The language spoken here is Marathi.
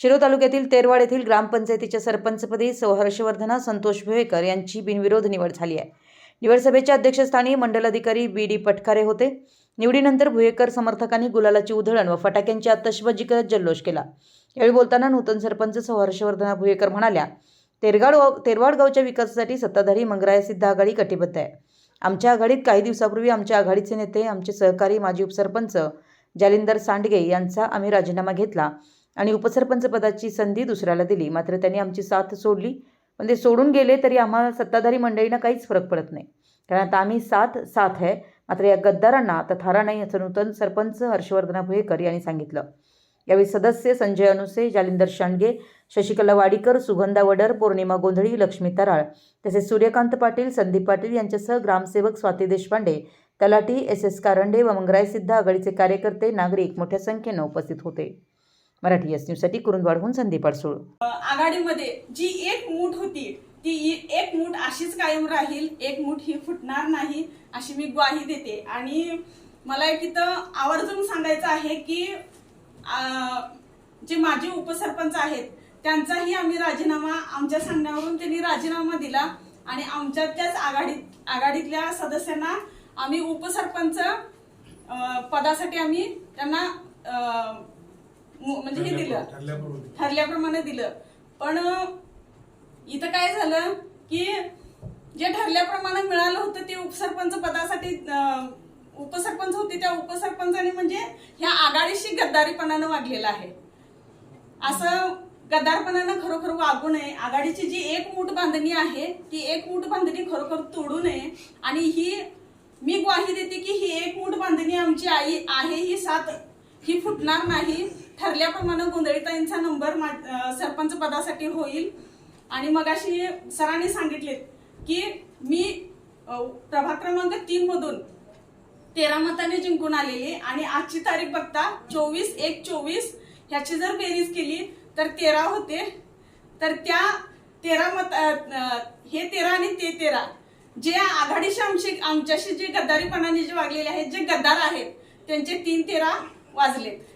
शिरो तालुक्यातील तेरवाड येथील ग्रामपंचायतीच्या सरपंचपदी सौ हर्षवर्धना संतोष भुयेकर यांची बिनविरोध निवड झाली आहे. निवड सभेच्या अध्यक्षस्थानी मंडल अधिकारी बी डी पटकारे होते. निवडीनंतर भुयेकर समर्थकांनी गुलालाची उधळण व फटाक्यांची आतषबाजी करत जल्लोष केला. यावेळी बोलताना नूतन सरपंच सौ हर्षवर्धना भुयेकर म्हणाल्या तेरगाड तेरवाड गावच्या विकासासाठी सत्ताधारी मंगराय सिद्ध आघाडी कटिबद्ध आहे. आमच्या आघाडीत काही दिवसापूर्वी आमच्या आघाडीचे नेते आमचे सहकारी माजी उपसरपंच जालिंदर सांडगे यांचा आम्ही राजीनामा घेतला. आणि उपसरपंच पदाची संधी दुसऱ्याला दिली. मात्र त्यांनी आमची साथ सोडली. पण ते सोडून गेले तरी आम्हाला सत्ताधारी मंडळींना काहीच फरक पडत नाही. कारण आता आम्ही साथ साथ आहे. मात्र या गद्दारांना आता थारा नाही असं नूतन सरपंच हर्षवर्धना भुयेकर यांनी सांगितलं. यावेळी सदस्य संजय अनुसे जालिंदर शांडगे शशिकला वाडीकर सुगंधा वडर पौर्णिमा गोंधळी लक्ष्मी तराळ तसेच सूर्यकांत पाटील संदीप पाटील यांच्यासह ग्रामसेवक स्वाती देशपांडे तलाठी एस एस कारंडे व मंगराय सिद्ध आघाडीचे कार्यकर्ते नागरिक मोठ्या संख्येनं उपस्थित होते. मराठी एस न्यूजसाठी कुरुंदवाडहून संदीप अडसूळ. आघाडीमध्ये जी एक मूठ होती ती एक मूठ अशीच कायम राहील एक मूठ ही फुटणार नाही अशी मी ग्वाही देते. आणि मला एक इथं आवर्जून सांगायचं आहे की जे माजी उपसरपंच आहेत त्यांचाही आम्ही राजीनामा आमच्या सांगण्यावरून त्यांनी राजीनामा दिला आणि आमच्या त्याच आघाडीत आघाडीतल्या सदस्यांना आम्ही उपसरपंच पदासाठी आम्ही त्यांना म्हणजे हे दिलं. ठरल्याप्रमाणे. दिलं. पण इथं काय झालं की जे ठरल्याप्रमाणे मिळालं होतं ते उपसरपंच पदासाठी उपसरपंच होते त्या उपसरपंचाने म्हणजे ह्या आघाडीशी गद्दारीपणानं वागलेलं आहे. असं गद्दारपणानं खरोखर वागू नये. आघाडीची जी एक मूठ बांधणी आहे ती एक मूठ बांधणी खरोखर तोडू नये. आणि ही मी ग्वाही देते की ही एक मूठ बांधणी आमची आई आहे ही साथ ही फुटणार नाही. ठरल्याप्रमाणे गोंधळीताईंचा नंबर मा- सरपंच पदासाठी होईल. आणि मगाशी सरांनी सांगितले की मी प्रभाग क्रमांक तीन मधून तेरा मताने जिंकून आलेली आणि आजची तारीख बघता चोवीस एक चोवीस ह्याची जर बेरीज केली तर तेरा होते. तर त्या तेरा मत हे तेरा आणि ते तेरा जे आघाडीशी आमची आमच्याशी जे गद्दारीपणाने जे वागलेले आहेत जे गद्दार आहेत त्यांचे तीन तेरा वाजलेत.